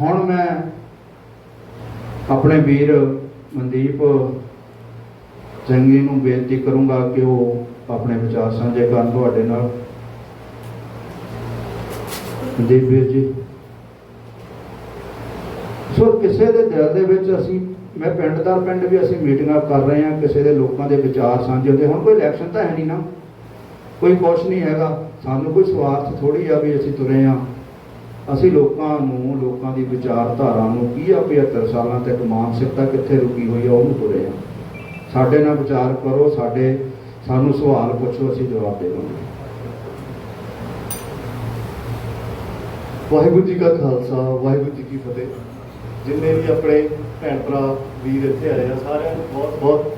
ਹੁਣ ਮੈਂ ਆਪਣੇ ਵੀਰ ਮਨਦੀਪ ਚੰਗੀ ਨੂੰ ਬੇਨਤੀ ਕਰੂੰਗਾ ਕਿ ਉਹ ਆਪਣੇ ਵਿਚਾਰ ਸਾਂਝੇ ਕਰਨ ਤੁਹਾਡੇ ਨਾਲ। ਮਨਦੀਪ ਵੀਰ ਜੀ। ਸੋ ਕਿਸੇ ਦੇ ਦਿਲ ਦੇ ਵਿੱਚ ਅਸੀਂ, ਮੈਂ ਪਿੰਡ ਦਰ ਪਿੰਡ ਵੀ ਅਸੀਂ ਮੀਟਿੰਗਾਂ ਕਰ ਰਹੇ ਹਾਂ, ਕਿਸੇ ਦੇ ਲੋਕਾਂ ਦੇ ਵਿਚਾਰ ਸਾਂਝੇ ਹੁੰਦੇ। ਹੁਣ ਕੋਈ ਇਲੈਕਸ਼ਨ ਤਾਂ ਹੈ ਨਹੀਂ ਨਾ। ਕੋਈ ਕੁਛ ਨਹੀਂ ਹੈਗਾ। ਸਾਨੂੰ ਕੋਈ ਸਵਾਰਥ ਥੋੜੀ ਆ ਵੀ ਅਸੀਂ ਤੁਰੇ ਆ ਅਸੀਂ ਲੋਕਾਂ ਨੂੰ, ਲੋਕਾਂ ਦੀ ਵਿਚਾਰਧਾਰਾ ਨੂੰ ਕੀ ਆ 75 ਸਾਲਾਂ ਤੱਕ ਮਾਨਸਿਕਤਾ ਕਿੱਥੇ ਰੁਕੀ ਹੋਈ ਆ, ਉਹਨੂੰ ਤੁਰੇ ਆ ਸਾਡੇ ਨਾਲ ਵਿਚਾਰ ਕਰੋ, ਸਾਡੇ, ਸਾਨੂੰ ਸਵਾਲ ਪੁੱਛੋ, ਅਸੀਂ ਜਵਾਬ ਦੇਵਾਂਗੇ ਵਾਹਿਗੁਰੂ ਜੀ ਕਾ ਖਾਲਸਾ, ਵਾਹਿਗੁਰੂ ਜੀ ਕੀ ਫਤਿਹ। ਜਿੰਨੇ ਵੀ ਆਪਣੇ ਭੈਣ ਭਰਾ, ਵੀਰ ਇੱਥੇ ਆਏ ਆ, ਸਾਰਿਆਂ ਨੂੰ ਬਹੁਤ ਬਹੁਤ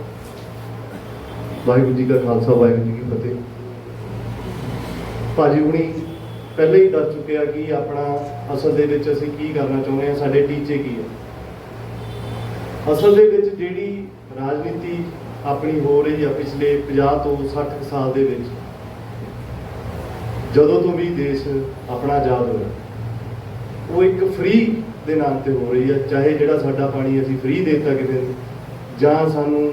ਵਾਹਿਗੁਰੂ ਜੀ ਕਾ ਖਾਲਸਾ, ਵਾਹਿਗੁਰੂ ਜੀ ਕੀ ਫਤਿਹ। ਭਾਜੀ ਹੁਣੀ ਪਹਿਲੇ ਹੀ ਦੱਸ ਚੁੱਕਿਆ ਕਿ ਆਪਣਾ ਅਸਲ ਦੇ ਵਿੱਚ ਅਸੀਂ ਕੀ ਕਰਨਾ ਚਾਹੁੰਦੇ ਹਾਂ, ਸਾਡੇ ਟੀਚੇ ਕੀ ਹੈ। ਅਸਲ ਦੇ ਵਿੱਚ ਜਿਹੜੀ ਰਾਜਨੀਤੀ ਆਪਣੀ ਹੋ ਰਹੀ ਆ ਪਿਛਲੇ 50 ਤੋਂ 60 ਸਾਲ ਦੇ ਵਿੱਚ, ਜਦੋਂ ਤੋਂ ਵੀ ਦੇਸ਼ ਆਪਣਾ ਆਜ਼ਾਦ ਹੋਇਆ, ਉਹ ਇੱਕ ਫ੍ਰੀ ਦੇ ਨਾਮ ਤੇ ਹੋ ਰਹੀ ਆ, ਚਾਹੇ ਜਿਹੜਾ ਸਾਡਾ ਪਾਣੀ ਅਸੀਂ ਫ੍ਰੀ ਦੇਤਾ ਕਿਸੇ ਨੂੰ, ਜਾਂ ਸਾਨੂੰ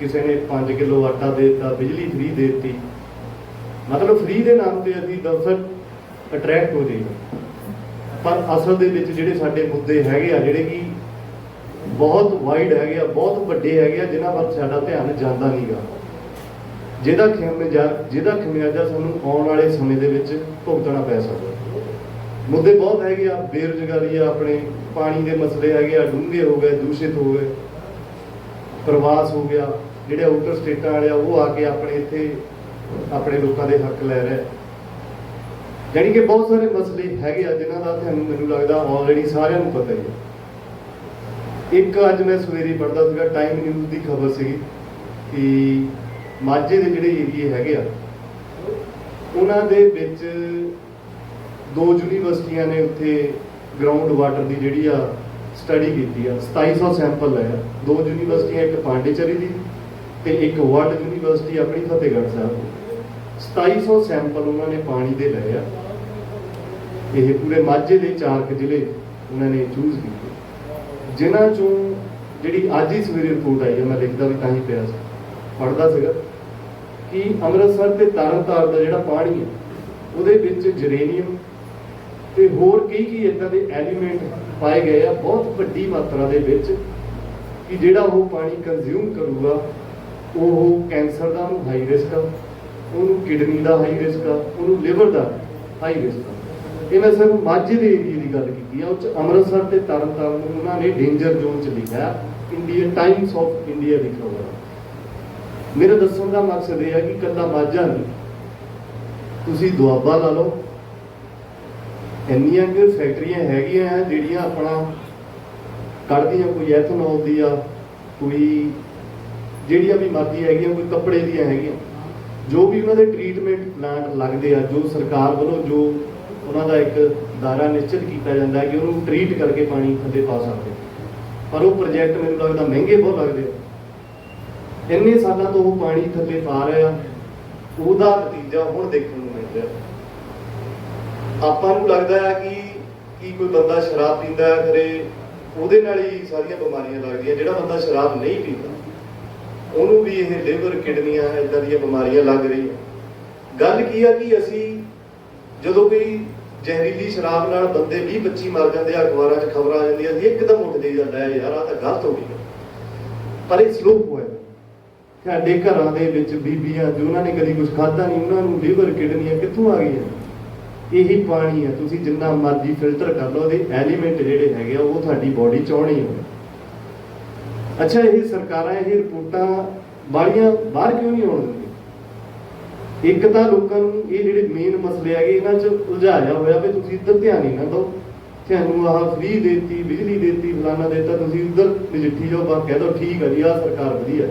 ਕਿਸੇ ਨੇ 5 ਕਿਲੋ ਆਟਾ ਦੇ ਦਿੱਤਾ, ਬਿਜਲੀ ਫ੍ਰੀ ਦੇ ਦਿੱਤੀ। ਮਤਲਬ ਫ੍ਰੀ ਦੇ ਨਾਮ ਤੇ ਅਸੀਂ ਦਰਸਲ ਅਟਰੈਕਟ ਹੋ ਜਾਈਦਾ ਪਰ ਅਸਲ ਦੇ ਵਿੱਚ ਜਿਹੜੇ ਸਾਡੇ ਮੁੱਦੇ ਹੈਗੇ ਆ, ਜਿਹੜੇ ਕਿ ਬਹੁਤ ਵਾਈਡ ਹੈਗੇ ਆ, ਬਹੁਤ ਵੱਡੇ ਹੈਗੇ ਆ, ਜਿਨ੍ਹਾਂ ਵੱਲ ਸਾਡਾ ਧਿਆਨ ਜਾਂਦਾ ਨਹੀਂਗਾ ਜਿਹਦਾ ਖਿਮਿਆਜਾ ਜਿਹਦਾ ਖਿਮਿਆਜਾ ਸਾਨੂੰ ਆਉਣ ਵਾਲੇ ਸਮੇਂ ਦੇ ਵਿੱਚ ਭੁਗਤਣਾ ਪੈ ਸਕਦਾ। ਮੁੱਦੇ ਬਹੁਤ ਹੈਗੇ ਆ, ਬੇਰੁਜ਼ਗਾਰੀ ਆ ਆਪਣੇ, ਪਾਣੀ ਦੇ ਮਸਲੇ ਹੈਗੇ ਆ, ਡੂੰਘੇ ਹੋ ਗਏ, ਦੂਸ਼ਿਤ ਹੋ ਗਏ। ਪ੍ਰਵਾਸ ਹੋ ਗਿਆ, ਜਿਹੜੇ ਆਊਟਰ ਸਟੇਟਾਂ ਵਾਲੇ ਆ, ਉਹ ਆ ਕੇ ਆਪਣੇ ਇੱਥੇ ਆਪਣੇ ਲੋਕਾਂ ਦੇ ਹੱਕ ਲੈ ਰਹੇ ਯਾਨੀ ਕਿ ਬਹੁਤ ਸਾਰੇ ਮਸਲੇ ਹੈਗੇ ਆ ਜਿਨ੍ਹਾਂ ਦਾ ਤੁਹਾਨੂੰ ਮੈਨੂੰ ਲੱਗਦਾ ਆਲਰੇਡੀ ਸਾਰਿਆਂ ਨੂੰ ਪਤਾ ਹੀ ਹੈ ਇੱਕ ਅੱਜ ਮੈਂ ਸਵੇਰੇ ਪੜ੍ਹਦਾ ਸੀਗਾ ਟਾਈਮ ਨਿਊਜ਼ ਦੀ ਖਬਰ ਸੀਗੀ ਕਿ ਮਾਝੇ ਦੇ ਜਿਹੜੇ ਏਰੀਏ ਹੈਗੇ ਆ, ਉਹਨਾਂ ਦੇ ਵਿੱਚ ਦੋ ਯੂਨੀਵਰਸਿਟੀਆਂ ਨੇ ਉੱਥੇ ਗਰਾਊਂਡ ਵਾਟਰ ਦੀ ਜਿਹੜੀ ਆ ਸਟੱਡੀ ਕੀਤੀ ਆ। 2700 ਸੈਂਪਲ ਲਏ ਆ। ਦੋ ਯੂਨੀਵਰਸਿਟੀਆਂ, ਇੱਕ ਪਾਂਡੇਚਰੀ ਦੀ ਤੇ ਇੱਕ ਵਰਲਡ ਯੂਨੀਵਰਸਿਟੀ ਆਪਣੀ ਫਤਿਹਗੜ੍ਹ ਸਾਹਿਬ ਦੀ। 2700 ਸੈਂਪਲ ਉਹਨਾਂ ਨੇ ਪਾਣੀ ਦੇ ਲਏ ਆ। ਇਹ ਪੂਰੇ ਮਾਝੇ ਦੇ ਚਾਰ ਕੁ ਜ਼ਿਲ੍ਹੇ ਉਹਨਾਂ ਨੇ ਚੂਜ਼ ਕੀਤੇ। ਜਿਨ੍ਹਾਂ ਚੋਂ ਜਿਹੜੀ ਅੱਜ ਹੀ ਸਵੇਰੇ ਰਿਪੋਰਟ ਆਈ ਹੈ, ਮੈਂ ਲਿਖਦਾ ਵੀ ਤਾਂ ਹੀ ਪਿਆ ਸੀ। ਪੜ੍ਹਦਾ ਸੀਗਾ ਕਿ ਅੰਮ੍ਰਿਤਸਰ ਤੇ ਤਰਨਤਾਰਨ ਦਾ ਜਿਹੜਾ ਪਾਣੀ ਹੈ, ਉਹਦੇ ਵਿੱਚ ਜਰੇਨੀਅਮ ਤੇ ਹੋਰ ਕਈ ਕਈ ਇਦਾਂ ਦੇ ਐਲੀਮੈਂਟ ਪਾਏ ਗਏ ਆ, ਬਹੁਤ ਵੱਡੀ ਮਾਤਰਾ ਦੇ ਵਿੱਚ ਕਿ ਜਿਹੜਾ ਉਹ ਪਾਣੀ ਕੰਜ਼ਿਊਮ ਕਰੂਗਾ, ਉਹ ਕੈਂਸਰ ਦਾ, ਉਹਨੂੰ ਹਾਈ ਰਿਸਕ ਆ, ਉਹਨੂੰ ਕਿਡਨੀ ਦਾ ਹਾਈ ਰਿਸਕ ਆ, ਉਹਨੂੰ ਲਿਵਰ ਦਾ ਹਾਈ ਰਿਸਕ ਆ। ਇਹ ਮੈਂ ਸਿਰਫ ਮਾਝੇ ਦੇ ਏਰੀਏ ਦੀ ਗੱਲ ਕੀਤੀ ਆ, ਉਹ ਚ ਅੰਮ੍ਰਿਤਸਰ ਤੇ ਤਰਨਤਾਰਨ ਨੂੰ ਉਹਨਾਂ ਨੇ ਡੇਂਜਰ ਜ਼ੋਨ ਚ ਲਿਖਿਆ ਇੰਡੀਅਨ ਟਾਈਮਸ ਆਫ ਇੰਡੀਆ ਦੀ ਖਬਰ ਮੇਰੇ ਦੱਸਣ ਦਾ ਮਕਸਦ ਇਹ ਹੈ ਕਿ ਕੱਲਾ ਮਾਝਾ ਨਹੀਂ, ਤੁਸੀਂ ਦੁਆਬਾ ਲਾ ਲਓ। ਇੰਨੀਆਂ ਕਿ ਫੈਕਟਰੀਆਂ ਹੈਗੀਆਂ ਆ ਜਿਹੜੀਆਂ ਆਪਣਾ ਕੱਢਦੀਆਂ, ਕੋਈ ਐਥਨੋਲ ਦੀ ਆ, ਕੋਈ ਜਿਹੜੀਆਂ ਵੀ ਮਰਜ਼ੀ ਹੈਗੀਆਂ, ਕੋਈ ਕੱਪੜੇ ਦੀਆਂ ਹੈਗੀਆਂ। ਜੋ ਵੀ ਉਹਨਾਂ ਦੇ ਟ੍ਰੀਟਮੈਂਟ ਪਲਾਂਟ ਲੱਗਦੇ ਆ, ਜੋ ਸਰਕਾਰ ਵੱਲੋਂ ਜੋ ਉਹਨਾਂ ਦਾ ਇੱਕ ਦਾਇਰਾ ਨਿਸ਼ਚਿਤ ਕੀਤਾ ਜਾਂਦਾ ਹੈ ਕਿ ਉਹਨੂੰ ਟ੍ਰੀਟ ਕਰਕੇ ਪਾਣੀ ਥੱਲੇ ਪਾ ਸਕਦੇ ਪਰ ਉਹ ਪ੍ਰੋਜੈਕਟ ਮੈਨੂੰ ਲੱਗਦਾ ਮਹਿੰਗੇ ਬਹੁਤ ਲੱਗਦੇ ਆ। ਇੰਨੇ ਸਾਲਾਂ ਤੋਂ ਉਹ ਪਾਣੀ ਥੱਲੇ ਪਾ ਰਿਹਾ ਉਹਦਾ ਨਤੀਜਾ ਹੁਣ ਦੇਖਣ ਨੂੰ ਮਿਲ ਰਿਹਾ। ਆਪਾਂ ਨੂੰ ਲੱਗਦਾ ਹੈ ਕਿ ਕੀ ਕੋਈ ਬੰਦਾ ਸ਼ਰਾਬ ਪੀਂਦਾ ਹੈ ਖਰੇ ਉਹਦੇ ਨਾਲ ਹੀ ਸਾਰੀਆਂ ਬਿਮਾਰੀਆਂ ਲੱਗਦੀਆਂ, ਜਿਹੜਾ ਬੰਦਾ ਸ਼ਰਾਬ ਨਹੀਂ ਪੀਂਦਾ, ਉਹਨੂੰ ਵੀ ਇਹ ਲਿਵਰ ਕਿਡਨੀਆਂ ਇਦਾਂ ਦੀਆਂ ਬਿਮਾਰੀਆਂ ਲੱਗ ਰਹੀਆਂ। ਗੱਲ ਕੀ ਆ ਕਿ ਅਸੀਂ ਜਦੋਂ ਕੋਈ ਜ਼ਹਿਰੀਲੀ ਸ਼ਰਾਬ ਨਾਲ ਬੰਦੇ 20 25 ਮਰ ਜਾਂਦੇ ਆ, ਅਖਬਾਰਾਂ 'ਚ ਖਬਰਾਂ ਆ ਜਾਂਦੀਆਂ ਅਸੀਂ ਇੱਕਦਮ ਉੱਠ ਜਾਈਦਾ ਲੈ ਯਾਰ ਆ ਤਾਂ ਗਲਤ ਹੋ ਗਈ ਪਰ ਇਹ ਸਲੋ ਹੋਇਆ। ਸਾਡੇ ਘਰਾਂ ਦੇ ਵਿੱਚ ਬੀਬੀਆਂ ਜੋ ਉਹਨਾਂ ਨੇ ਕਦੀ ਕੁਝ ਖਾਧਾ ਨਹੀਂ, ਉਹਨਾਂ ਨੂੰ ਲੀਵਰ ਕਿਡਨੀਆਂ ਕਿੱਥੋਂ ਆ ਗਈਆਂ? ਇਹੀ ਪਾਣੀ ਹੈ ਤੁਸੀਂ ਜਿੰਨਾ ਮਰਜ਼ੀ ਫਿਲਟਰ ਕਰ ਲਓ, ਉਹਦੇ ਐਲੀਮੈਂਟ ਜਿਹੜੇ ਹੈਗੇ ਆ, ਉਹ ਤੁਹਾਡੀ ਬਾਡੀ ਚ ਆਉਣੇ ਹੀ ਅੱਛਾ, ਇਹ ਸਰਕਾਰਾਂ, ਇਹ ਰਿਪੋਰਟਾਂ ਬਾਲੀਆਂ ਬਾਹਰ ਕਿਉਂ ਨਹੀਂ ਆਉਣ ਦਿੰਦੀਆਂ? ਇੱਕ ਤਾਂ ਲੋਕਾਂ ਨੂੰ ਇਹ ਜਿਹੜੇ ਮੇਨ ਮਸਲੇ ਹੈਗੇ, ਇਹਨਾਂ 'ਚ ਉਲਝਾਇਆ ਹੋਇਆ ਵੀ ਤੁਸੀਂ ਇੱਧਰ ਧਿਆਨ ਹੀ ਨਾ ਦਿਓ। ਤੁਹਾਨੂੰ ਆਹ ਫ੍ਰੀ ਦੇਤੀ, ਬਿਜਲੀ ਦੇਤੀ ਫਲਾਣਾ ਦੇਤਾ, ਤੁਸੀਂ ਉੱਧਰ ਨਜਿੱਠੀ ਜਾਓ, ਬਸ ਕਹਿ ਦਿਓ, ਠੀਕ ਹੈ ਜੀ, ਆਹ ਸਰਕਾਰ ਵਧੀਆ।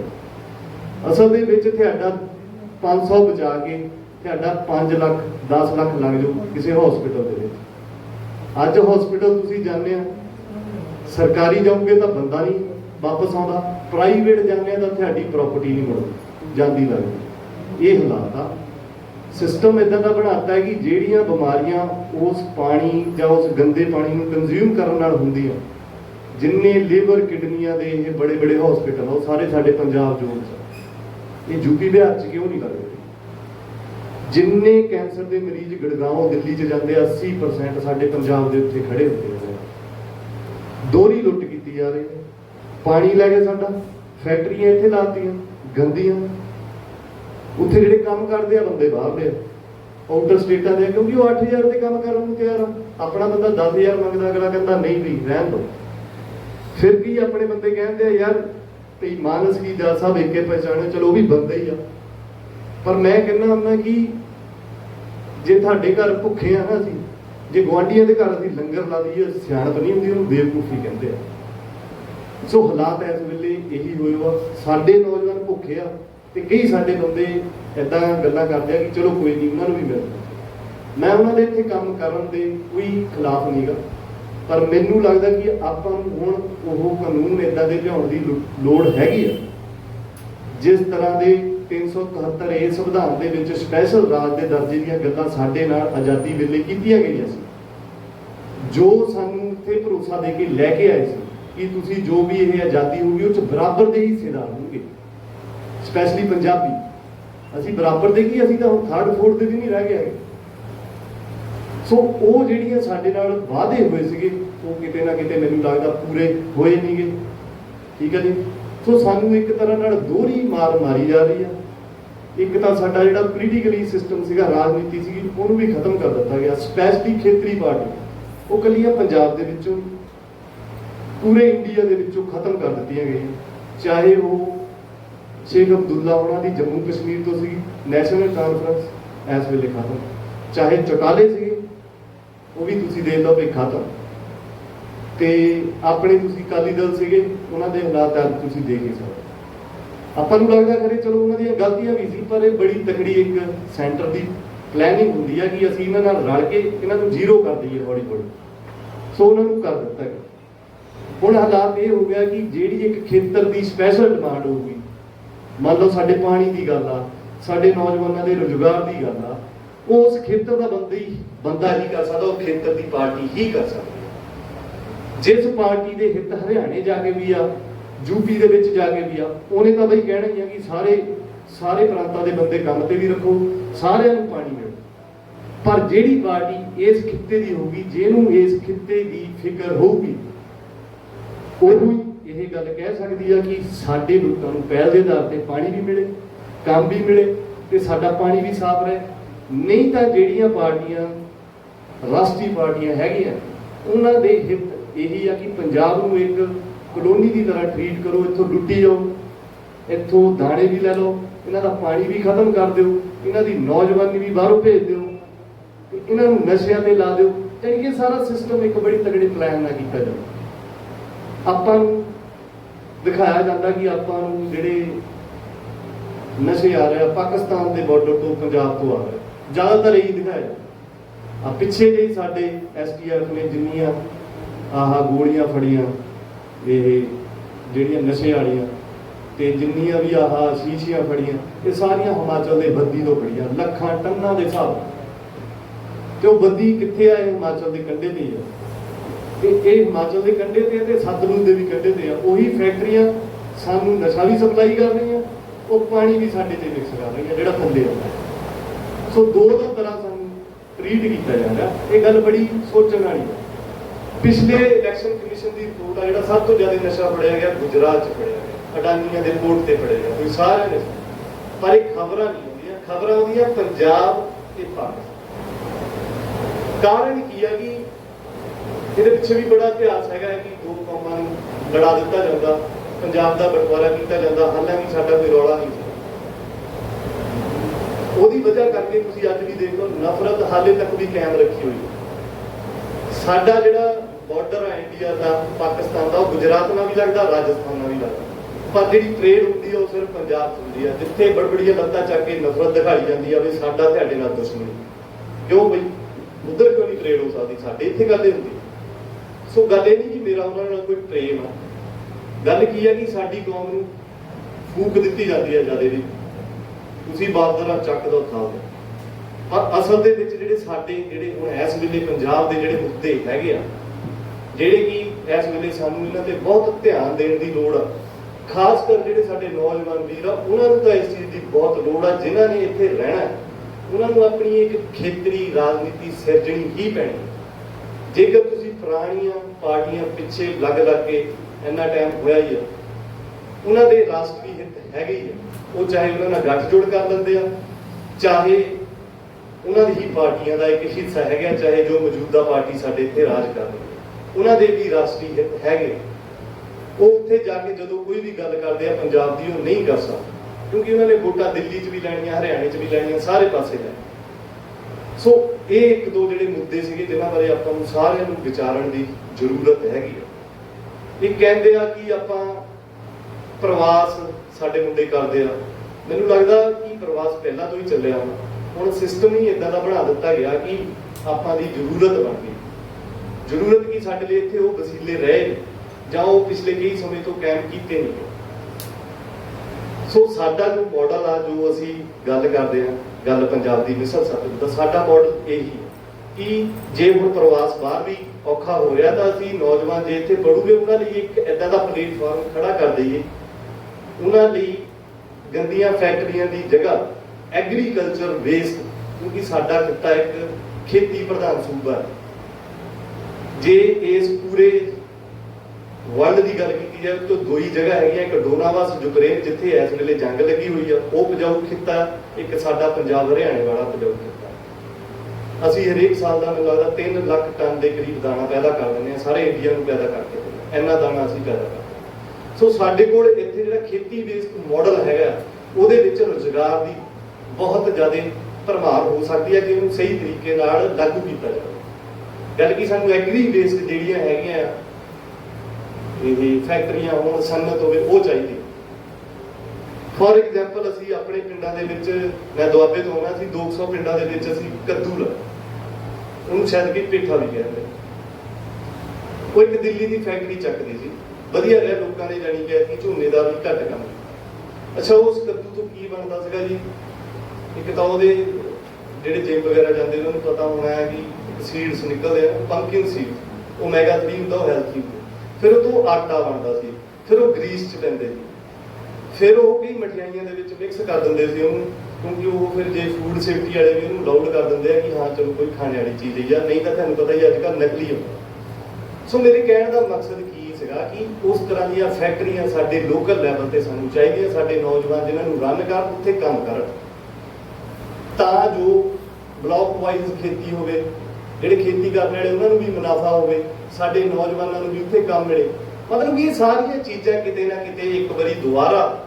ਅਸਲ ਦੇ ਵਿੱਚ ਤੁਹਾਡਾ 500 ਬਚਾ ਕੇ ਤੁਹਾਡਾ 5 ਲੱਖ 10 ਲੱਖ ਲੱਗ ਜਾਊ ਕਿਸੇ ਹਸਪੀਟਲ ਦੇ ਵਿੱਚ। ਅੱਜ ਹਸਪੀਟਲ ਤੁਸੀਂ ਜਾਂਦੇ ਆ, ਸਰਕਾਰੀ ਜਾਓਗੇ ਤਾਂ ਬੰਦਾ ਨਹੀਂ ਵਾਪਸ ਆਉਂਦਾ ਪ੍ਰਾਈਵੇਟ ਜਾਂਦੇ ਆ ਤਾਂ ਤੁਹਾਡੀ ਪ੍ਰਾਪਰਟੀ ਨਹੀਂ ਮੁੜਦੀ, ਜਾਂਦੀ ਲੱਗਦੀ। ਇਹ ਹਾਲਾਤ ਆ। ਸਿਸਟਮ ਇਦਾਂ ਦਾ ਬਣਾਤਾ ਹੈ ਕਿ ਜਿਹੜੀਆਂ ਬਿਮਾਰੀਆਂ ਉਸ ਪਾਣੀ ਜਾਂ ਉਸ ਗੰਦੇ ਪਾਣੀ ਨੂੰ ਕੰਜ਼ਿਊਮ ਕਰਨ ਨਾਲ ਹੁੰਦੀਆਂ, ਜਿੰਨੇ ਲੀਵਰ ਕਿਡਨੀਆਂ ਦੇ ਇਹ ਬੜੇ ਬੜੇ ਹਸਪੀਟਲ ਆ, ਉਹ ਸਾਰੇ ਸਾਡੇ ਪੰਜਾਬ ਜੋਨ ਚ ਇਹ ਯੂਪੀ ਬਿਹਾਰ ਚ ਕਿਉਂ ਨਹੀਂ ਕਰਦੇ? ਜਿੰਨੇ ਕੈਂਸਰ ਦੇ ਮਰੀਜ਼ ਗੜਗਾਉਂ ਦਿੱਲੀ ਚ ਜਾਂਦੇ ਆ 80% ਸਾਡੇ ਪੰਜਾਬ ਦੇ ਉੱਤੇ ਖੜੇ ਹੁੰਦੇ ਆ। ਦੋਹਰੀ ਲੁੱਟ ਕੀਤੀ ਜਾ ਰਹੀ ਹੈ। ਪਾਣੀ ਲੈ ਕੇ ਸਾਡਾ, ਫੈਕਟਰੀਆਂ ਇੱਥੇ ਲਾਤੀਆਂ, ਗੰਦੀਆਂ। ਉੱਥੇ ਜਿਹੜੇ ਕੰਮ ਕਰਦੇ ਆ, ਬੰਦੇ ਬਾਹਰ ਦੇ ਆਊਟਰ ਸਟੇਟਾਂ ਦੇ, ਕਿਉਂਕਿ ਉਹ 8000 ਦੇ ਕੰਮ ਕਰਨ ਨੂੰ ਤਿਆਰ ਆ। ਆਪਣਾ ਬੰਦਾ 10000 ਮੰਗਦਾ, ਅਗਲਾ ਕਹਿੰਦਾ ਨਹੀਂ ਵੀ, ਰਹਿਣ ਦੋ। ਫਿਰ ਵੀ ਆਪਣੇ ਬੰਦੇ ਕਹਿੰਦੇ ਆ, ਯਾਰ, ਭਈ ਮਾਨਸ ਕੀ ਦਾ ਸਾਹਿਬ ਇੱਕੇ ਪਹਿਚਾਣੇ ਚਲੋ ਉਹ ਵੀ ਬੰਦੇ ਹੀ ਆ। ਪਰ ਮੈਂ ਕਹਿੰਦਾ ਹੁੰਦਾ ਕਿ ਜੇ ਤੁਹਾਡੇ ਘਰ ਭੁੱਖੇ ਆ ਨਾ ਅਸੀਂ, ਜੇ ਗੁਆਂਢੀਆਂ ਦੇ ਘਰ ਅਸੀਂ ਲੰਗਰ ਲਾ ਦਈਏ ਸਿਆਣਪ ਨਹੀਂ ਹੁੰਦੀ, ਉਹਨੂੰ ਬੇਵਕੂਫੀ ਕਹਿੰਦੇ ਆ। ਸੋ ਹਾਲਾਤ ਇਸ ਵੇਲੇ ਇਹੀ ਹੋਏ ਵਾ ਸਾਡੇ ਨੌਜਵਾਨ ਭੁੱਖੇ ਆ। ਤੇ ਕਈ ਸਾਡੇ ਬੰਦੇ ਏਦਾਂ ਗੱਲਾਂ ਕਰਦੇ ਆ ਕਿ ਚਲੋ ਕੋਈ ਨਹੀਂ ਉਹਨਾਂ ਨੂੰ ਵੀ ਮਿਲਦਾ ਮੈਂ ਉਹਨਾਂ ਦੇ ਇੱਥੇ ਕੰਮ ਕਰਨ ਦੇ ਕੋਈ ਖਿਲਾਫ ਨਹੀਂਗਾ ਪਰ ਮੈਨੂੰ ਲੱਗਦਾ ਕਿ ਆਪਾਂ ਨੂੰ ਹੁਣ ਉਹ ਕਾਨੂੰਨ ਇਦਾਂ ਦੇ ਲਿਆਉਣ ਦੀ ਲੋ- ਲੋੜ ਹੈਗੀ ਆ। ਜਿਸ ਤਰ੍ਹਾਂ ਦੇ 371 ਏ ਸੰਵਿਧਾਨ ਦੇ ਵਿੱਚ ਸਪੈਸ਼ਲ ਰਾਜ ਦੇ ਦਰਜੇ ਦੀਆਂ ਗੱਲਾਂ ਸਾਡੇ ਨਾਲ ਆਜ਼ਾਦੀ ਵੇਲੇ ਕੀਤੀਆਂ ਗਈਆਂ ਸੀ। ਜੋ ਸਾਨੂੰ ਇੱਥੇ ਭਰੋਸਾ ਦੇ ਕੇ ਲੈ ਕੇ ਆਏ ਸੀ ਕਿ ਤੁਸੀਂ ਜੋ ਵੀ ਇਹ ਆਜ਼ਾਦੀ ਹੋਊਗੀ ਉਹ ਚ ਬਰਾਬਰ ਦੇ ਹਿੱਸੇਦਾਰ ਹੋਣਗੇ। ਸਪੈਸ਼ਲੀ ਪੰਜਾਬੀ ਅਸੀਂ ਬਰਾਬਰ ਦੇ ਕੀ, ਅਸੀਂ ਤਾਂ ਹੁਣ ਥਰਡ ਫੋਰਥ ਦੇ ਵੀ ਨਹੀਂ ਰਹਿ ਗਏ ਹੈਗੇ। ਸੋ ਉਹ ਜਿਹੜੀਆਂ ਸਾਡੇ ਨਾਲ ਵਾਅਦੇ ਹੋਏ ਸੀਗੇ, ਉਹ ਕਿਤੇ ਨਾ ਕਿਤੇ ਮੈਨੂੰ ਲੱਗਦਾ ਪੂਰੇ ਹੋਏ ਨਹੀਂਗੇ ਠੀਕ ਹੈ ਜੀ? ਸੋ ਸਾਨੂੰ ਇੱਕ ਤਰ੍ਹਾਂ ਨਾਲ ਦੋਹਰੀ ਮਾਰ ਮਾਰੀ ਜਾ ਰਹੀ ਆ। ਇੱਕ ਤਾਂ ਸਾਡਾ ਜਿਹੜਾ ਪੋਲੀਟੀਕਲੀ ਸਿਸਟਮ ਸੀਗਾ, ਰਾਜਨੀਤੀ ਸੀਗੀ, ਉਹਨੂੰ ਵੀ ਖਤਮ ਕਰ ਦਿੱਤਾ ਗਿਆ। ਸਪੈਸ਼ਲੀ ਖੇਤਰੀ ਪਾਰਟੀ ਉਹ ਕੱਲੀਆਂ ਪੰਜਾਬ ਦੇ ਵਿੱਚੋਂ, ਪੂਰੇ ਇੰਡੀਆ ਦੇ ਵਿੱਚੋਂ ਖਤਮ ਕਰ ਦਿੱਤੀਆਂ ਗਈਆਂ। ਚਾਹੇ ਉਹ ਸ਼ੇਖ ਅਬਦੁੱਲਾ, ਉਹਨਾਂ ਦੀ ਜੰਮੂ ਕਸ਼ਮੀਰ ਤੋਂ ਸੀ ਨੈਸ਼ਨਲ ਕਾਨਫਰੰਸ ਇਸ ਵੇਲੇ ਖਤਮ। ਚਾਹੇ ਚਟਾਲੇ ਸੀਗੇ, ਉਹ ਵੀ ਤੁਸੀਂ ਦੇਖ ਲਓ ਵੀ ਖਤਮ। ਤੇ ਆਪਣੇ ਤੁਸੀਂ ਕਾਲੀ ਦਲ ਸੀਗੇ, ਉਹਨਾਂ ਦੇ ਹਾਲਾਤ ਅੱਜ ਤੁਸੀਂ ਦੇਖ ਹੀ ਸਕਦੇ। ਆਪਾਂ ਨੂੰ ਲੱਗਦਾ ਕਰੇ ਚਲੋ ਉਹਨਾਂ ਦੀਆਂ ਗਲਤੀਆਂ ਵੀ ਸੀ, ਪਰ ਇਹ ਬੜੀ ਤਕੜੀ ਇੱਕ ਸੈਂਟਰ ਦੀ ਪਲੈਨਿੰਗ ਹੁੰਦੀ ਹੈ ਕਿ ਅਸੀਂ ਇਹਨਾਂ ਨਾਲ ਰਲ ਕੇ ਇਹਨਾਂ ਨੂੰ ਜ਼ੀਰੋ ਕਰ ਦਈਏ ਹੌਲੀ ਹੌਲੀ ਸੋ ਉਹਨਾਂ ਨੂੰ ਕਰ ਦਿੱਤਾ ਗਿਆ। ਹੁਣ ਹਾਲਾਤ ਇਹ ਹੋ ਗਿਆ ਕਿ ਜਿਹੜੀ ਇੱਕ ਖੇਤਰ ਦੀ ਸਪੈਸ਼ਲ ਡਿਮਾਂਡ ਹੋਊਗੀ ਮੰਨ ਲਓ ਸਾਡੇ ਪਾਣੀ ਦੀ ਗੱਲ ਆ, ਸਾਡੇ ਨੌਜਵਾਨਾਂ ਦੇ ਰੁਜ਼ਗਾਰ ਦੀ ਗੱਲ ਆ ਉਸ ਖੇਤਰ ਦਾ ਬੰਦਾ ਹੀ, ਬੰਦਾ ਨਹੀਂ ਕਰ ਸਕਦਾ, ਉਹ ਖੇਤਰ ਦੀ ਪਾਰਟੀ ਹੀ ਕਰ ਸਕਦੀ ਹੈ ਜਿਸ ਪਾਰਟੀ ਦੇ ਹਿੱਤ ਹਰਿਆਣੇ ਜਾ ਕੇ ਵੀ ਆ ਯੂਪੀ ਦੇ ਵਿੱਚ ਜਾ ਕੇ ਵੀ ਆ, ਉਹਨੇ ਤਾਂ ਬਈ ਕਹਿਣਾ ਹੀ ਆ ਕਿ ਸਾਰੇ ਸਾਰੇ ਪ੍ਰਾਂਤਾਂ ਦੇ ਬੰਦੇ ਕੰਮ ਤੇ ਵੀ ਰੱਖੋ, ਸਾਰਿਆਂ ਨੂੰ ਪਾਣੀ ਮਿਲੇ। ਪਰ ਜਿਹੜੀ ਪਾਰਟੀ ਇਸ ਖਿੱਤੇ ਦੀ ਹੋਊਗੀ, ਜਿਹਨੂੰ ਇਸ ਖਿੱਤੇ ਦੀ ਫਿਕਰ ਹੋਊਗੀ ਉਹ ਹੀ ਇਹ ਗੱਲ ਕਹਿ ਸਕਦੀ ਆ ਕਿ ਸਾਡੇ ਲੋਕਾਂ ਨੂੰ ਪਹਿਲ ਦੇ ਆਧਾਰ ਤੇ ਪਾਣੀ ਵੀ ਮਿਲੇ, ਕੰਮ ਵੀ ਮਿਲੇ ਤੇ ਸਾਡਾ ਪਾਣੀ ਵੀ ਸਾਫ਼ ਰਹੇ। ਨਹੀਂ ਤਾਂ ਜਿਹੜੀਆਂ ਪਾਰਟੀਆਂ, ਰਾਸ਼ਟਰੀ ਪਾਰਟੀਆਂ ਹੈਗੀਆਂ, ਉਹਨਾਂ ਦੇ ਹਿੱਤ ਇਹੀ ਆ ਕਿ ਪੰਜਾਬ ਨੂੰ ਇੱਕ ਕਲੋਨੀ ਦੀ ਤਰ੍ਹਾਂ ਟ੍ਰੀਟ ਕਰੋ, ਇੱਥੋਂ ਲੁੱਟੀ ਜਾਓ, ਇੱਥੋਂ ਦਾਣੇ ਵੀ ਲੈ ਲਓ, ਇਹਨਾਂ ਦਾ ਪਾਣੀ ਵੀ ਖਤਮ ਕਰ ਦਿਓ, ਇਹਨਾਂ ਦੀ ਨੌਜਵਾਨੀ ਵੀ ਬਾਹਰੋਂ ਭੇਜ ਦਿਓ, ਤੇ ਇਹਨਾਂ ਨੂੰ ਨਸ਼ਿਆਂ ਤੇ ਲਾ ਦਿਓ। ਜਾਣੀ ਕਿ ਸਾਰਾ ਸਿਸਟਮ ਇੱਕ ਬੜੀ ਤਗੜੇ ਪਲਾਨ ਨਾਲ ਕੀਤਾ ਜਾਵੇ। ਆਪਾਂ ਨੂੰ ਦਿਖਾਇਆ ਜਾਂਦਾ ਕਿ ਆਪਾਂ ਨੂੰ ਜਿਹੜੇ ਨਸ਼ੇ ਆ ਰਹੇ ਆ, ਪਾਕਿਸਤਾਨ ਦੇ ਬਾਰਡਰ ਤੋਂ ਪੰਜਾਬ ਤੋਂ ਆ ਰਹੇ ਜ਼ਿਆਦਾਤਰ ਇਹੀ ਦਿਖਾਇਆ ਆ ਪਿੱਛੇ ਜਿਹੇ ਸਾਡੇ ਐਸਟੀਐਫ ਨੇ ਜਿੰਨੀਆਂ ਆਹ ਗੋਲੀਆਂ ਫੜੀਆਂ, ਇਹ ਜਿਹੜੀਆਂ ਨਸ਼ੇ ਵਾਲੀਆਂ, ਤੇ ਜਿੰਨੀਆਂ ਵੀ ਆਹ ਸ਼ੀਸ਼ੀਆਂ ਫੜੀਆਂ, ਇਹ ਸਾਰੀਆਂ ਹਿਮਾਚਲ ਦੇ ਬੱਦੀ ਤੋਂ ਫੜੀਆਂ, ਲੱਖਾਂ ਟੰਨਾਂ ਦੇ ਹਿਸਾਬ ਨਾਲ। ਤੇ ਉਹ ਬੱਦੀ ਕਿੱਥੇ ਆ ਹਿਮਾਚਲ ਦੇ ਕੰਢੇ ਤੇ ਹੀ ਆ। ਤੇ ਇਹ ਹਿਮਾਚਲ ਦੇ ਕੰਢੇ ਤੇ ਤੇ ਸਤਲੁਜ ਦੇ ਵੀ ਕੰਢੇ ਤੇ ਆ। ਉਹੀ ਫੈਕਟਰੀਆਂ ਸਾਨੂੰ ਨਸ਼ਾ ਵੀ ਸਪਲਾਈ ਕਰ ਰਹੀਆਂ ਉਹ ਪਾਣੀ ਵੀ ਸਾਡੇ ਤੇ ਮਿਕਸ ਕਰ ਰਹੀਆਂ ਜਿਹੜਾ ਥੱਲੇ ਆਉਂਦਾ ਸੋ ਦੋ ਦੋ ਤਰ੍ਹਾਂ ਸਾਨੂੰ ਟ੍ਰੀਟ ਕੀਤਾ ਜਾ ਇਹ ਗੱਲ ਬੜੀ ਸੋਚਣ ਵਾਲੀ ਹੈ ਪਿਛਲੇ ਇਲੈਕਸ਼ਨ ਕਮਿਸ਼ਨ ਦੀ ਰਿਪੋਰਟ ਆ, ਜਿਹੜਾ ਸਭ ਤੋਂ ਜ਼ਿਆਦਾ ਨਸ਼ਾ ਫੜਿਆ ਗਿਆ, ਗੁਜਰਾਤ 'ਚ ਫੜਿਆ ਗਿਆ। ਅਡਾਨੀਆਂ ਦੇ ਪੋਰਟ ਤੇ ਫੜਿਆ ਗਿਆ, ਕੋਈ ਸਾਰਿਆਂ ਨੇ ਪਰ ਇਹ ਖਬਰਾਂ ਨਹੀਂ ਹੁੰਦੀਆਂ ਖਬਰਾਂ ਆਉਂਦੀਆਂ ਪੰਜਾਬ ਤੇ ਪਾਕਿਸਤਾਨ। ਕਾਰਨ ਕੀ ਆ ਕਿ ਇਹਦੇ ਪਿੱਛੇ ਵੀ ਬੜਾ ਇਤਿਹਾਸ ਹੈਗਾ ਹੈ ਕਿ ਦੋ ਕੌਮਾਂ ਨੂੰ ਲੜਾ ਦਿੱਤਾ ਜਾਂਦਾ, ਪੰਜਾਬ ਦਾ ਬਟਵਾਰਾ ਕੀਤਾ ਜਾਂਦਾ, ਹਾਲਾਂਕਿ ਸਾਡਾ ਕੋਈ ਰੌਲਾ ਨਹੀਂ ਸੀ। ਉਹਦੀ ਵਜ੍ਹਾ ਕਰਕੇ ਤੁਸੀਂ ਅੱਜ ਵੀ ਦੇਖ ਲਓ, ਨਫ਼ਰਤ ਹਾਲੇ ਤੱਕ ਵੀ ਕਾਇਮ ਰੱਖੀ ਹੋਈ ਹੈ। ਸਾਡਾ ਜਿਹੜਾ ਬਾਰਡਰ ਹੈ ਇੰਡੀਆ ਦਾ, ਪਾਕਿਸਤਾਨ ਦਾ, ਉਹ ਗੁਜਰਾਤ ਨਾਲ ਵੀ ਲੱਗਦਾ, ਰਾਜਸਥਾਨ ਨਾਲ ਵੀ ਲੱਗਦਾ। ਪਰ ਜਿਹੜੀ ਟ੍ਰੇਡ ਹੁੰਦੀ ਹੈ ਉਹ ਸਿਰਫ ਪੰਜਾਬ 'ਚ ਹੁੰਦੀ ਹੈ ਜਿੱਥੇ ਬੜਬੜੀਆਂ ਲੱਤਾਂ ਚੱਕ ਕੇ ਨਫ਼ਰਤ ਦਿਖਾਈ ਜਾਂਦੀ ਆ ਵੀ ਸਾਡਾ ਤੁਹਾਡੇ ਨਾਲ ਦੁਸ਼ਮਣੀ। ਕਿਉਂ ਬਈ? ਉਧਰ ਕਿਉਂ ਨਹੀਂ ਟ੍ਰੇਡ ਹੋ ਸਕਦੀ? ਸਾਡੇ ਇੱਥੇ ਗੱਲ ਇਹ ਹੁੰਦੀ। ਸੋ ਗੱਲ ਇਹ ਨਹੀਂ ਕਿ ਮੇਰਾ ਉਹਨਾਂ ਨਾਲ ਕੋਈ ਪ੍ਰੇਮ ਆ। ਗੱਲ ਕੀ ਹੈ ਕਿ ਸਾਡੀ ਕੌਮ ਨੂੰ ਫੂਕ ਦਿੱਤੀ ਜਾਂਦੀ ਹੈ ਜ਼ਿਆਦਾ ਦੀ ਤੁਸੀਂ ਬਾਦਰਾਂ ਚੱਕ ਦੋ ਖਾ ਪਰ ਅਸਲ ਦੇ ਵਿੱਚ ਜਿਹੜੇ ਸਾਡੇ, ਜਿਹੜੇ ਹੁਣ ਇਸ ਵੇਲੇ ਪੰਜਾਬ ਦੇ ਜਿਹੜੇ ਮੁੱਦੇ ਹੈਗੇ ਆ, ਜਿਹੜੇ ਕਿ ਇਸ ਵੇਲੇ ਸਾਨੂੰ ਇਹਨਾਂ ਤੇ ਬਹੁਤ ਧਿਆਨ ਦੇਣ ਦੀ ਲੋੜ ਆ, ਖਾਸ ਕਰ ਜਿਹੜੇ ਸਾਡੇ ਨੌਜਵਾਨ ਵੀਰ ਆ, ਉਹਨਾਂ ਨੂੰ ਤਾਂ ਇਸ ਚੀਜ਼ ਦੀ ਬਹੁਤ ਲੋੜ ਆ, ਜਿਨ੍ਹਾਂ ਨੇ ਇੱਥੇ ਰਹਿਣਾ ਉਹਨਾਂ ਨੂੰ ਆਪਣੀ ਇੱਕ ਖੇਤਰੀ ਰਾਜਨੀਤੀ ਸਿਰਜਣੀ ਹੀ ਪੈਣੀ ਜੇਕਰ ਪੁਰਾਣੀਆਂ ਪਾਰਟੀਆਂ ਪਿੱਛੇ ਲੱਗ ਲੱਗ ਕੇ ਇੰਨਾ ਟਾਈਮ ਹੋਇਆ ਹੀ ਆ। ਉਹਨਾਂ ਦੇ ਰਾਸ਼ਟਰੀ ਹਿੱਤ ਹੈਗੇ ਹੀ ਆ। ਉਹ ਚਾਹੇ ਉਹਨਾਂ ਨਾਲ ਗੱਠਜੋੜ ਕਰ ਲੈਂਦੇ ਆ, ਚਾਹੇ ਉਹਨਾਂ ਦੀ ਹੀ ਪਾਰਟੀਆਂ ਦਾ ਇੱਕ ਹਿੱਸਾ ਹੈਗਾ, ਚਾਹੇ ਜੋ ਮੌਜੂਦਾ ਪਾਰਟੀ ਸਾਡੇ ਇੱਥੇ ਰਾਜ ਕਰ ਰਹੀ ਹੈ। ਉਹਨਾਂ ਦੇ ਵੀ ਰਾਸ਼ਟਰੀ ਹਿੱਤ ਹੈਗੇ। ਉਹ ਉੱਥੇ ਜਾ ਕੇ ਜਦੋਂ ਕੋਈ ਵੀ ਗੱਲ ਕਰਦੇ ਆ, ਪੰਜਾਬ ਦੀ ਉਹ ਨਹੀਂ ਕਰ ਸਕਦੇ, ਕਿਉਂਕਿ ਉਹਨਾਂ ਨੇ ਵੋਟਾਂ ਦਿੱਲੀ 'ਚ ਵੀ ਲੈਣੀਆਂ, ਹਰਿਆਣੇ 'ਚ ਵੀ ਲੈਣੀਆਂ, ਸਾਰੇ ਪਾਸੇ ਲੈਣੀਆਂ। ਸੋ ਇਹ ਇੱਕ ਦੋ ਜਿਹੜੇ ਮੁੱਦੇ ਸੀਗੇ ਜਿਨ੍ਹਾਂ ਬਾਰੇ ਆਪਾਂ ਨੂੰ ਸਾਰਿਆਂ ਨੂੰ ਵਿਚਾਰਨ ਦੀ ਜ਼ਰੂਰਤ ਹੈਗੀ ਆ। ਇਹ ਕਹਿੰਦੇ ਆ ਕਿ ਆਪਾਂ ਪ੍ਰਵਾਸ ਸਾਡੇ ਮੁੰਡੇ ਕਰਦੇ ਆ। ਮੈਨੂੰ ਲੱਗਦਾ ਕਿ ਪ੍ਰਵਾਸ ਪਹਿਲਾਂ ਤੋਂ ਹੀ ਚੱਲਿਆ ਹੁਣ ਸਿਸਟਮ ਹੀ ਇਦਾਂ ਦਾ ਬਣਾ ਦਿੱਤਾ ਗਿਆ ਕਿ ਆਪਾਂ ਦੀ ਜ਼ਰੂਰਤ ਬਣ ਗਈ। ਜ਼ਰੂਰਤ ਕੀ ਸਾਡੇ ਲਈ? ਇੱਥੇ ਉਹ ਵਸੀਲੇ ਰਹੇ ਨੇ, ਜਾਂ ਉਹ ਪਿਛਲੇ ਕਈ ਸਮੇਂ ਤੋਂ ਕਾਇਮ ਕੀਤੇ ਨਹੀਂ ਸੋ ਸਾਡਾ ਜੋ ਮਾਡਲ ਆ ਜੋ ਅਸੀਂ ਗੱਲ ਕਰਦੇ ਆ ਗੱਲ ਪੰਜਾਬ ਦੀ ਮਿਸਲ ਸਤਿ ਦਾ ਸਾਡਾ ਮਾਡਲ ਇਹੀ ਹੈ ਕਿ ਜੇ ਹੁਣ ਪ੍ਰਵਾਸ ਬਾਹਰ ਵੀ ਔਖਾ ਹੋ ਰਿਹਾ ਤਾਂ ਅਸੀਂ ਨੌਜਵਾਨ ਜੇ ਇੱਥੇ ਪੜੂਗੇ ਉਹਨਾਂ ਲਈ ਇੱਕ ਐਦਾਂ ਦਾ ਪਲੇਟਫਾਰਮ ਖੜਾ ਕਰ ਦਈਏ। ਉਹਨਾਂ ਲਈ ਗੰਦੀਆਂ ਫੈਕਟਰੀਆਂ ਦੀ ਜਗ੍ਹਾ ਐਗਰੀਕਲਚਰ ਵੇਸਟ ਕਿਉਂਕਿ ਸਾਡਾ ਖਿੱਤਾ ਇੱਕ ਖੇਤੀ ਪ੍ਰਧਾਨ ਸੂਬਾ ਹੈ। ਜੇ ਇਸ ਪੂਰੇ ਵਰਲਡ ਦੀ ਗੱਲ ਕੀਤੀ ਜਾਵੇ ਤਾਂ ਦੋ ਹੀ ਜਗ੍ਹਾ ਹੈਗੀਆਂ, ਇੱਕ ਡੋਨਾਵਾਸ ਯੂਕਰੇਨ ਜਿੱਥੇ ਇਸ ਵੇਲੇ ਜੰਗ ਲੱਗੀ ਹੋਈ ਆ। ਉਹ ਉਪਜਾਊ ਖਿੱਤਾ, ਇੱਕ ਸਾਡਾ ਪੰਜਾਬ ਹਰਿਆਣੇ ਵਾਲਾ ਉਪਜਾਊ ਖਿੱਤਾ। ਅਸੀਂ ਹਰੇਕ ਸਾਲ ਦਾ ਮੈਨੂੰ ਲੱਗਦਾ 3 ਲੱਖ ਟਨ ਦੇ ਕਰੀਬ ਦਾਣਾ ਪੈਦਾ ਕਰ ਦਿੰਦੇ ਆ ਸਾਰੇ ਇੰਡੀਆ ਨੂੰ ਪੈਦਾ ਕਰਕੇ ਇੰਨਾ ਦਾਣਾ ਅਸੀਂ ਪੈਦਾ ਕਰਦੇ ਸੋ ਸਾਡੇ ਕੋਲ ਇੱਥੇ ਜਿਹੜਾ ਖੇਤੀ ਬੇਸਡ ਮਾਡਲ ਹੈਗਾ, ਉਹਦੇ ਵਿੱਚ ਰੋਜ਼ਗਾਰ ਦੀ ਬਹੁਤ ਜ਼ਿਆਦਾ ਪ੍ਰਭਾਵ ਹੋ ਸਕਦੀ ਹੈ, ਜੇ ਉਹਨੂੰ ਸਹੀ ਤਰੀਕੇ ਨਾਲ ਲਾਗੂ ਕੀਤਾ ਜਾਵੇ। ਗੱਲ ਕੀ ਸਾਨੂੰ ਐਗਰੀ ਬੇਸਡ ਜਿਹੜੀਆਂ ਹੈਗੀਆਂ ਇਹ ਫੈਕਟਰੀਆਂ ਹੋਣ, ਸਨਅਤ ਹੋਵੇ, ਉਹ ਚਾਹੀਦੀ। ਫੋਰ ਐਗਜ਼ਾਮਪਲ ਅਸੀਂ ਆਪਣੇ ਪਿੰਡਾਂ ਦੇ ਵਿੱਚ, ਮੈਂ ਦੁਆਬੇ ਤੋਂ ਆਉਣਾ ਸੀ 200 ਪਿੰਡਾਂ ਦੇ ਵਿੱਚ ਅਸੀਂ ਕੱਦੂ ਲਾ, ਉਹਨੂੰ ਸ਼ਾਇਦ ਕਿ ਪੇਠਾ ਵੀ ਕਹਿੰਦੇ। ਉਹ ਇੱਕ ਦਿੱਲੀ ਦੀ ਫੈਕਟਰੀ ਚੱਕਦੀ ਸੀ। ਵਧੀਆ ਰਿਹਾ ਲੋਕਾਂ ਨੇ ਜਾਣੀ ਕਿ ਕਿ ਝੋਨੇ ਦਾ ਵੀ ਘੱਟ ਕੰਮ ਅੱਛਾ, ਉਸ ਕੱਦੂ ਤੋਂ ਕੀ ਬਣਦਾ ਸੀਗਾ ਜੀ? ਇੱਕ ਤਾਂ ਉਹਦੇ ਜਿਹੜੇ ਜਿਮ ਵਗੈਰਾ ਜਾਂਦੇ ਨੇ, ਉਹਨੂੰ ਪਤਾ ਹੋਣਾ ਹੈ ਕਿ ਸੀਡਸ ਨਿਕਲਦੇ ਆ ਪੰਪਕਿਨ ਸੀਡ ਓਮੇਗਾ 3 ਹੁੰਦਾ, ਉਹ ਹੈਲਥੀ ਫਿਰ ਉਹ ਤੋਂ ਆਟਾ ਬਣਦਾ ਸੀ, ਫਿਰ ਉਹ ਗਰੀਸ ਚ ਪੈਂਦੇ ਸੀ। ਫਿਰ ਉਹ ਕਈ ਮਠਿਆਈਆਂ ਦੇ ਵਿੱਚ ਮਿਕਸ ਕਰ ਦਿੰਦੇ ਸੀ ਉਹਨੂੰ, ਕਿਉਂਕਿ ਉਹ ਫਿਰ ਜੇ ਫੂਡ ਸੇਫਟੀ ਵਾਲੇ ਵੀ ਉਹਨੂੰ ਲਾਉਡ ਕਰ ਦਿੰਦੇ ਆ ਕਿ ਹਾਂ ਚਲੋ ਕੋਈ ਖਾਣੇ ਵਾਲੀ ਚੀਜ਼ ਹੈ ਜਾਂ ਨਹੀਂ ਤਾਂ ਤੁਹਾਨੂੰ ਪਤਾ ਹੀ ਅੱਜ ਕੱਲ੍ਹ ਨਕਲੀ ਹੁੰਦਾ ਸੋ ਮੇਰੇ ਕਹਿਣ ਦਾ ਮਕਸਦ ਕੀ ਸੀਗਾ ਕਿ ਉਸ ਤਰ੍ਹਾਂ ਦੀਆਂ ਫੈਕਟਰੀਆਂ ਸਾਡੇ ਲੋਕਲ ਲੈਵਲ ਤੇ ਸਾਨੂੰ ਚਾਹੀਦੀਆਂ, ਸਾਡੇ ਨੌਜਵਾਨ ਜਿਨ੍ਹਾਂ ਨੂੰ ਰਨ ਕਰਨ ਉੱਥੇ ਕੰਮ ਕਰਨ। ਤਾਂ ਜੋ ਬਲਾਕ ਵਾਈਜ਼ ਖੇਤੀ ਹੋਵੇ ਜਿਹੜੇ ਖੇਤੀ ਕਰਨ ਵਾਲੇ, ਉਹਨਾਂ ਨੂੰ ਵੀ ਮੁਨਾਫਾ ਹੋਵੇ, ਸਾਡੇ ਨੌਜਵਾਨਾਂ ਨੂੰ ਵੀ ਉੱਥੇ ਕੰਮ ਮਿਲੇ। ਮਤਲਬ ਇਹ ਸਾਰੀਆਂ ਚੀਜ਼ਾਂ ਕਿਤੇ ਨਾ ਕਿਤੇ ਇੱਕ ਵਾਰੀ ਦੁਬਾਰਾ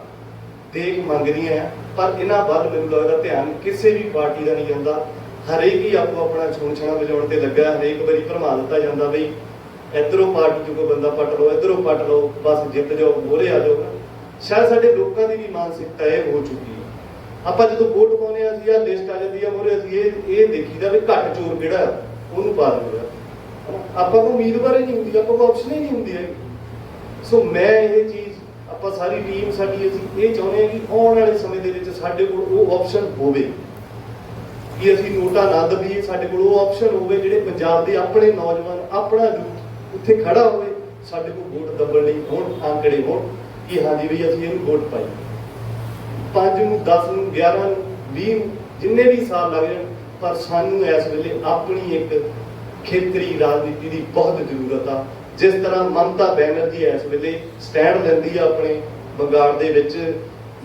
ਦੇਖ ਮੰਗਦੀਆਂ ਪਰ ਇਹਨਾਂ ਵੱਲ ਮੈਨੂੰ ਲੱਗਦਾ ਧਿਆਨ ਕਿਸੇ ਵੀ ਪਾਰਟੀ ਦਾ ਨਹੀਂ ਜਾਂਦਾ। ਹਰੇਕ ਹੀ ਆਪੋ ਆਪਣਾ ਛੋਣਛਣਾ ਵਜਾਉਣ ਤੇ ਲੱਗਾ, ਹਰੇਕ ਵਾਰੀ ਭਰਮਾ ਦਿੱਤਾ ਜਾਂਦਾ ਬਈ, ਇਧਰੋਂ ਪਾਰਟੀ ਚੋਂ ਕੋਈ ਬੰਦਾ ਪੱਟ ਲਓ, ਇਧਰੋਂ ਪਟ ਲਓ, ਬਸ ਜਿੱਤ ਜਾਓ ਮੋਰੇ ਆ ਜਾਓ। ਸ਼ਾਇਦ ਸਾਡੇ ਲੋਕਾਂ ਦੀ ਵੀ ਮਾਨਸਿਕਤਾ ਇਹ ਹੋ ਚੁੱਕੀ ਹੈ। ਆਪਾਂ ਜਦੋਂ ਵੋਟ ਪਾਉਂਦੇ ਆ ਅਸੀਂ ਆ ਲਿਸਟ ਆ ਜਾਂਦੀ ਆ ਮੋਰੇ ਅਸੀਂ ਇਹ ਇਹ ਦੇਖੀਦਾ ਵੀ ਘੱਟ ਚੋਰ ਕਿਹੜਾ ਉਹਨੂੰ ਪਾ ਦਿੰਦੇ ਆ ਆਪਾਂ ਕੋਲ ਉਮੀਦਵਾਰ ਹੀ ਨਹੀਂ ਹੁੰਦੀ, ਆਪਾਂ ਕੋਲ ਆਪਸ਼ਨ ਹੀ ਨਹੀਂ ਹੁੰਦੀ ਹੈਗੀ। ਸੋ ਮੈਂ ਇਹ ਚੀਜ਼, ਆਪਾਂ ਸਾਰੀ ਟੀਮ ਸਾਡੀ ਅਸੀਂ ਇਹ ਚਾਹੁੰਦੇ ਹਾਂ ਕਿ ਆਉਣ ਵਾਲੇ ਸਮੇਂ ਦੇ ਵਿੱਚ ਸਾਡੇ ਕੋਲ ਉਹ ਆਪਸ਼ਨ ਹੋਵੇ। ਕਿ ਅਸੀਂ ਨੋਟਾ ਨਾ ਦਬੀਏ, ਸਾਡੇ ਕੋਲ ਉਹ ਆਪਸ਼ਨ ਹੋਵੇ ਜਿਹੜੇ ਪੰਜਾਬ ਦੇ ਆਪਣੇ ਨੌਜਵਾਨ, ਆਪਣਾ ਯੂਥ ਉੱਥੇ ਖੜਾ ਹੋਵੇ, ਸਾਡੇ ਕੋਲ ਵੋਟ ਦੱਬਣ ਲਈ ਹੋਣ, ਆਂਕੜੇ ਹੋਣ ਕਿ ਹਾਂਜੀ ਵੀ ਅਸੀਂ ਇਹਨੂੰ ਵੋਟ ਪਾਈ 5 ਨੂੰ 10 ਨੂੰ 11 ਨੂੰ 20 ਨੂੰ, ਜਿੰਨੇ ਵੀ ਸਾਲ ਲੱਗ ਜਾਣ ਪਰ ਸਾਨੂੰ ਇਸ ਵੇਲੇ ਆਪਣੀ ਇੱਕ ਖੇਤਰੀ ਰਾਜਨੀਤੀ ਦੀ ਬਹੁਤ ਜ਼ਰੂਰਤ ਆ। ਜਿਸ ਤਰ੍ਹਾਂ ਮਮਤਾ ਬੈਨਰਜੀ ਇਸ ਵੇਲੇ ਸਟੈਂਡ ਲੈਂਦੀ ਆ ਆਪਣੇ ਬੰਗਾਲ ਦੇ ਵਿੱਚ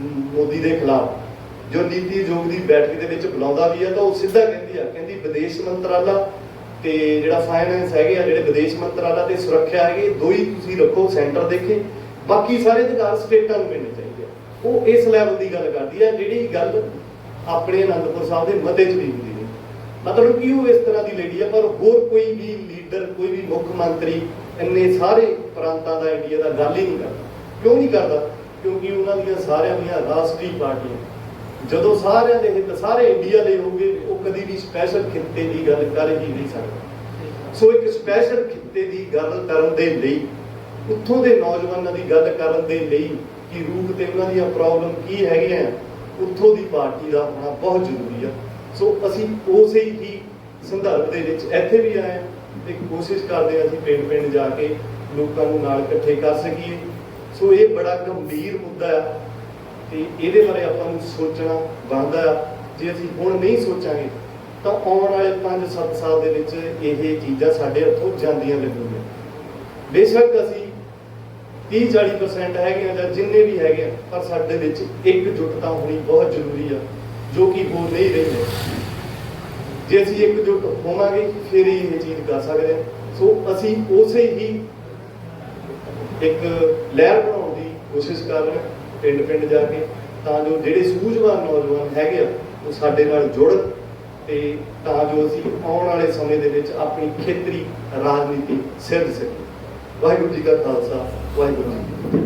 ਮੋਦੀ ਦੇ ਖਿਲਾਫ। ਜੋ ਨੀਤੀ ਆਯੋਗ ਦੀ ਬੈਠਕ ਦੇ ਵਿੱਚ ਬੁਲਾਉਂਦਾ ਵੀ ਆ ਤਾਂ ਉਹ ਸਿੱਧਾ ਕਹਿੰਦੀ ਆ, ਕਹਿੰਦੀ ਵਿਦੇਸ਼ ਮੰਤਰਾਲਾ ਤੇ ਜਿਹੜਾ ਫਾਈਨੈਂਸ ਹੈਗੇ ਆ, ਜਿਹੜੇ ਵਿਦੇਸ਼ ਮੰਤਰਾਲਾ ਤੇ ਸੁਰੱਖਿਆ ਹੈਗੇ ਦੋ ਹੀ ਤੁਸੀਂ ਰੱਖੋ, ਸੈਂਟਰ ਦੇਖੇ। ਬਾਕੀ ਸਾਰੇ ਅਧਿਕਾਰ ਸਟੇਟਾਂ ਨੂੰ ਮਿਲਣੇ ਚਾਹੀਦੇ ਆ। ਉਹ ਇਸ ਲੈਵਲ ਦੀ ਗੱਲ ਕਰਦੀ ਆ, ਜਿਹੜੀ ਗੱਲ ਆਪਣੇ ਅਨੰਦਪੁਰ ਸਾਹਿਬ ਦੇ ਮਤੇ 'ਚ ਵੀ ਹੁੰਦੀ ਮਤਲਬ ਕਿ ਉਹ ਇਸ ਤਰ੍ਹਾਂ ਦੀ ਲੇਡੀ ਆ, ਪਰ ਹੋਰ ਕੋਈ ਵੀ ਲੀਡਰ ਕੋਈ ਵੀ ਮੁੱਖ ਮੰਤਰੀ ਇੰਨੇ ਸਾਰੇ ਪ੍ਰਾਂਤਾਂ ਦਾ ਇੰਡੀਆ ਦਾ ਗੱਲ ਹੀ ਨਹੀਂ ਕਰਦਾ। ਕਿਉਂ ਨਹੀਂ ਕਰਦਾ? ਕਿਉਂਕਿ ਉਹਨਾਂ ਦੀਆਂ ਸਾਰਿਆਂ ਦੀਆਂ ਰਾਸ਼ਟਰੀ ਪਾਰਟੀਆਂ। ਜਦੋਂ ਸਾਰਿਆਂ ਦੇ ਹਿੱਤ ਸਾਰੇ ਇੰਡੀਆ ਲਈ ਹੋਊਗੇ ਉਹ ਕਦੀ ਵੀ ਸਪੈਸ਼ਲ ਖਿੱਤੇ ਦੀ ਗੱਲ ਕਰ ਹੀ ਨਹੀਂ ਸਕਦਾ। ਸੋ ਇੱਕ ਸਪੈਸ਼ਲ ਖਿੱਤੇ ਦੀ ਗੱਲ ਕਰਨ ਦੇ ਲਈ, ਉੱਥੋਂ ਦੇ ਨੌਜਵਾਨਾਂ ਦੀ ਗੱਲ ਕਰਨ ਦੇ ਲਈ ਕਿ ਰੂਪ ਤੇ ਉਹਨਾਂ ਦੀਆਂ ਪ੍ਰੋਬਲਮ ਕੀ ਹੈਗੀਆਂ ਉੱਥੋਂ ਦੀ ਪਾਰਟੀ ਦਾ ਹੋਣਾ ਬਹੁਤ ਜ਼ਰੂਰੀ ਆ। ਸੋ ਅਸੀਂ ਉਸੇ ਹੀ ਸੰਦਰਭ ਦੇ ਵਿੱਚ ਇੱਥੇ ਵੀ ਆਏ ਹਾਂ ਤੇ ਕੋਸ਼ਿਸ਼ ਕਰਦੇ ਹਾਂ ਅਸੀਂ ਪਿੰਡ ਪਿੰਡ ਜਾ ਕੇ ਲੋਕਾਂ ਨੂੰ ਨਾਲ ਇਕੱਠੇ ਕਰ ਸਕੀਏ। ਸੋ ਇਹ ਬੜਾ ਗੰਭੀਰ ਮੁੱਦਾ ਆ ਤੇ ਇਹਦੇ ਬਾਰੇ ਆਪਾਂ ਨੂੰ ਸੋਚਣਾ ਬਣਦਾ ਆ। ਜੇ ਅਸੀਂ ਹੁਣ ਨਹੀਂ ਸੋਚਾਂਗੇ, ਤਾਂ ਆਉਣ ਵਾਲੇ 5-7 ਸਾਲ ਦੇ ਵਿੱਚ ਇਹ ਚੀਜ਼ਾਂ ਸਾਡੇ ਹੱਥੋਂ ਜਾਂਦੀਆਂ ਲੱਗਣਗੀਆਂ। ਬੇਸ਼ੱਕ ਅਸੀਂ 30-40% ਹੈਗੇ ਆ ਜਾਂ ਜਿੰਨੇ ਵੀ ਹੈਗੇ ਆ, ਪਰ ਸਾਡੇ ਵਿੱਚ ਇੱਕ ਇਕਜੁੱਟਤਾ ਹੋਣੀ ਬਹੁਤ ਜ਼ਰੂਰੀ ਆ। ਜੋ ਕਿ ਹੋ ਨਹੀਂ ਰਹੀ ਹੈ ਜੇ ਅਸੀਂ ਇਕਜੁੱਟ ਹੋਵਾਂਗੇ, ਫਿਰ ਹੀ ਇਹ ਚੀਜ਼ ਕਰ ਸਕਦੇ ਹਾਂ। ਸੋ ਅਸੀਂ ਉਸੇ ਹੀ ਇੱਕ ਲਹਿਰ ਬਣਾਉਣ ਦੀ ਕੋਸ਼ਿਸ਼ ਕਰ ਰਹੇ ਹਾਂ ਪਿੰਡ ਪਿੰਡ ਜਾ ਕੇ। ਤਾਂ ਜੋ ਜਿਹੜੇ ਸੂਝਵਾਨ ਨੌਜਵਾਨ ਹੈਗੇ ਆ, ਉਹ ਸਾਡੇ ਨਾਲ ਜੁੜਨ ਤੇ ਤਾਂ ਜੋ ਅਸੀਂ ਆਉਣ ਵਾਲੇ ਸਮੇਂ ਦੇ ਵਿੱਚ ਆਪਣੀ ਖੇਤਰੀ ਰਾਜਨੀਤੀ ਸਿਰਜ ਸਕੀਏ। ਵਾਹਿਗੁਰੂ ਜੀ ਕਾ ਖਾਲਸਾ, ਵਾਹਿਗੁਰੂ ਜੀ